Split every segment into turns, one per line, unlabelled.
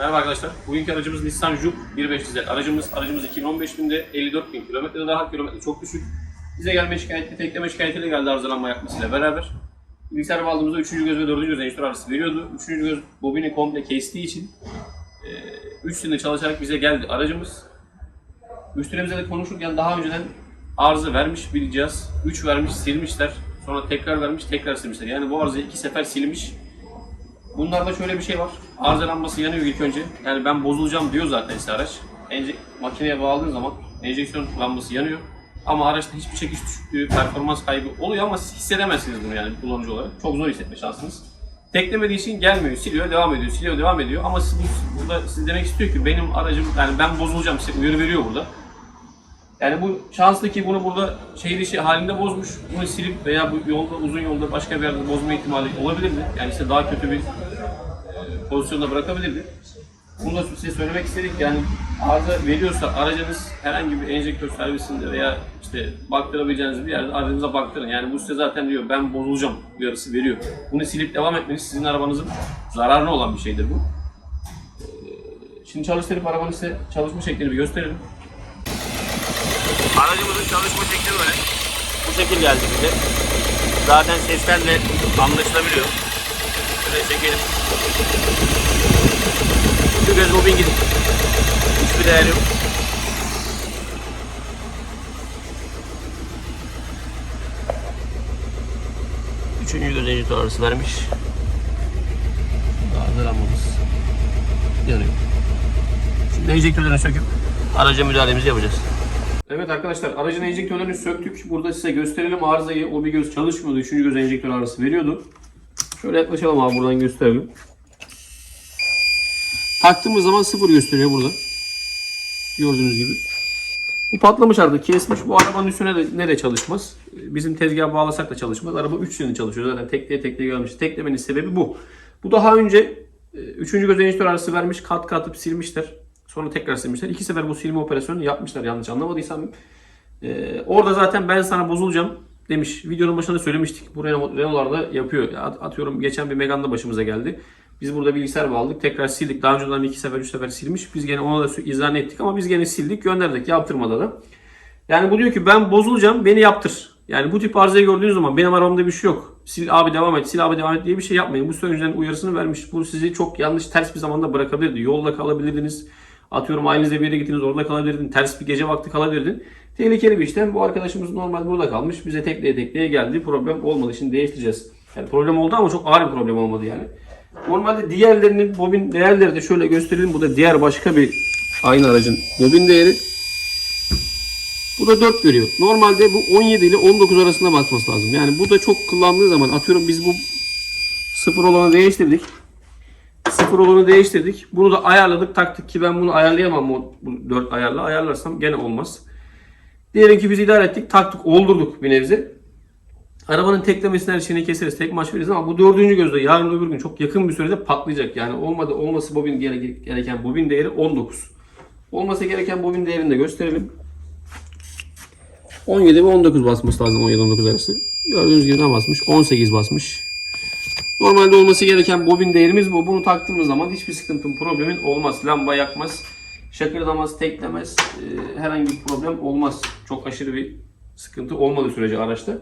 Merhaba arkadaşlar. Bugünkü aracımız Nissan Juke 1.5 Aracımız aracımız 2015 binde 54 bin kilometrede daha kilometre çok düşük. Bize gelme şikayeti, tekleme şikayetiyle geldi arızalanma yapmasıyla beraber. Bilgisayar bağladığımızda 3. göz ve 4. göz enjektör arası veriyordu. 3. göz bobini komple kestiği için 3 sene çalışarak bize geldi aracımız. Müşterimizle de konuşurken daha önceden arıza vermiş bir cihaz. 3 vermiş, silmişler. Sonra tekrar vermiş, tekrar silmişler. Yani bu arızayı iki sefer silmiş. Bunlarda şöyle bir şey var. Arızalanması yanıyor ilk önce. Yani ben bozulacağım diyor zaten size araç. Enje makineye bağladığın zaman enjeksiyon lambası yanıyor. Ama araçta hiçbir çekiş düşüklüğü, performans kaybı oluyor ama siz hissedemezsiniz bunu yani kullanıcı olarak. Çok zor hissetme şansınız. Teklemediği için gelmiyor, siliyor, devam ediyor, siliyor, devam ediyor. Ama siz, bu- burada siz demek istiyor ki benim aracım, yani ben bozulacağım size uyarı veriyor burada. Yani bu şanslı ki bunu burada şehir içi halinde bozmuş. Bunu silip veya bu yolda uzun yolda başka bir yerde bozma ihtimali olabilirdi. Yani size daha kötü bir pozisyonda bırakabilirdi. Bunu da size söylemek istedik. Yani arıza veriyorsa aracınız herhangi bir enjektör servisinde veya işte baktırabileceğiniz bir yerde aracınıza baktırın. Yani bu size zaten diyor ben bozulacağım uyarısı veriyor. Bunu silip devam etmeniz sizin arabanızın zararına olan bir şeydir bu. Ee, Şimdi çalıştırıp arabanın size çalışma şeklini bir gösterelim. Aracımızın çalışma şekli böyle. Bu şekil geldi bize. Zaten sesten de anlaşılabiliyor. Şöyle çekelim. Şu göz bobin gidip. Hiçbir değer yok. Üçüncü göz enjektör arası vermiş. Daha hazırlanmamız yanıyor. Şimdi enjektörlerini söküp araca müdahalemizi yapacağız. Evet arkadaşlar aracın enjektörlerini söktük. Burada size gösterelim arızayı. O bir göz çalışmıyordu. Üçüncü göz enjektör arası veriyordu. Şöyle yaklaşalım abi buradan gösterelim. Taktığımız zaman sıfır gösteriyor burada. Gördüğünüz gibi. Bu patlamış artık kesmiş. Bu arabanın üstüne de ne de çalışmaz. Bizim tezgaha bağlasak da çalışmaz. Araba 3 sene çalışıyor. Zaten tekleye tekleye gelmiş. Teklemenin sebebi bu. Bu daha önce 3. göz enjektör arası vermiş. Kat katıp silmişler. Sonra tekrar silmişler. İki sefer bu silme operasyonu yapmışlar yanlış anlamadıysam. Ee, orada zaten ben sana bozulacağım demiş. Videonun başında söylemiştik. Bu Renault, Renault'larda yapıyor. At- Atıyorum geçen bir Megane'da başımıza geldi. Biz burada bilgisayar bağladık. Tekrar sildik. Daha önceden iki sefer, üç sefer silmiş. Biz gene ona da izah ettik ama biz gene sildik, gönderdik. Yaptırmadı da. Yani bu diyor ki ben bozulacağım, beni yaptır. Yani bu tip arızayı gördüğünüz zaman benim arabamda bir şey yok. Sil abi devam et, sil abi devam et diye bir şey yapmayın. Bu önceden uyarısını vermiş. Bu sizi çok yanlış, ters bir zamanda bırakabilirdi. Yolda kalabilirdiniz. Atıyorum ailenizle bir yere gittiniz orada kalabilirdin. Ters bir gece vakti kalabilirdin. Tehlikeli bir işlem. Bu arkadaşımız normal burada kalmış. Bize tekleye tekleye geldi. Problem olmadı. Şimdi değiştireceğiz. Yani problem oldu ama çok ağır bir problem olmadı yani. Normalde diğerlerinin bobin değerleri de şöyle gösterelim. Bu da diğer başka bir aynı aracın bobin değeri. Bu da 4 veriyor. Normalde bu 17 ile 19 arasında basması lazım. Yani bu da çok kullandığı zaman atıyorum biz bu sıfır olanı değiştirdik. Sıfır olanı değiştirdik. Bunu da ayarladık taktık ki ben bunu ayarlayamam bu 4 ayarla. Ayarlarsam gene olmaz. Diyelim ki biz idare ettik taktık oldurduk bir nebze. Arabanın teklemesini her şeyini keseriz. Tek maç veririz ama bu dördüncü gözde yarın öbür gün çok yakın bir sürede patlayacak. Yani olmadı olması bobin gere- gereken bobin değeri 19. Olması gereken bobin değerini de gösterelim. 17 ve 19 basması lazım 17-19 arası. Gördüğünüz gibi ne basmış? 18 basmış. Normalde olması gereken bobin değerimiz bu. Bunu taktığımız zaman hiçbir sıkıntın, problemin olmaz. Lamba yakmaz, şakırdamaz, teklemez. Ee, herhangi bir problem olmaz. Çok aşırı bir sıkıntı olmadığı sürece araçta.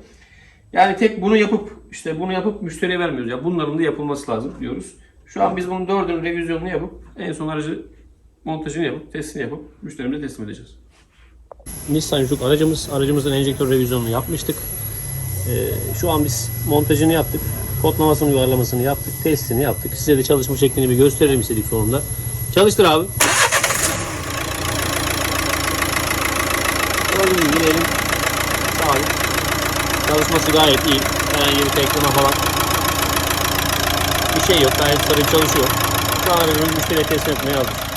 Yani tek bunu yapıp işte bunu yapıp müşteriye vermiyoruz. Ya bunların da yapılması lazım diyoruz. Şu an biz bunun dördünün revizyonunu yapıp en son aracı montajını yapıp testini yapıp müşterimize teslim edeceğiz. Nissan Juke aracımız. Aracımızın enjektör revizyonunu yapmıştık. Ee, şu an biz montajını yaptık. Kodlamasını, uyarlamasını yaptık. Testini yaptık. Size de çalışma şeklini bir gösterelim istedik sonunda. Çalıştır abi. Gördüğünüz gibi elim. Çalışması gayet iyi. Herhangi bir tekleme falan. Bir şey yok. Gayet sarı çalışıyor. Şu an aracımız müşteriye teslim etmeye hazır.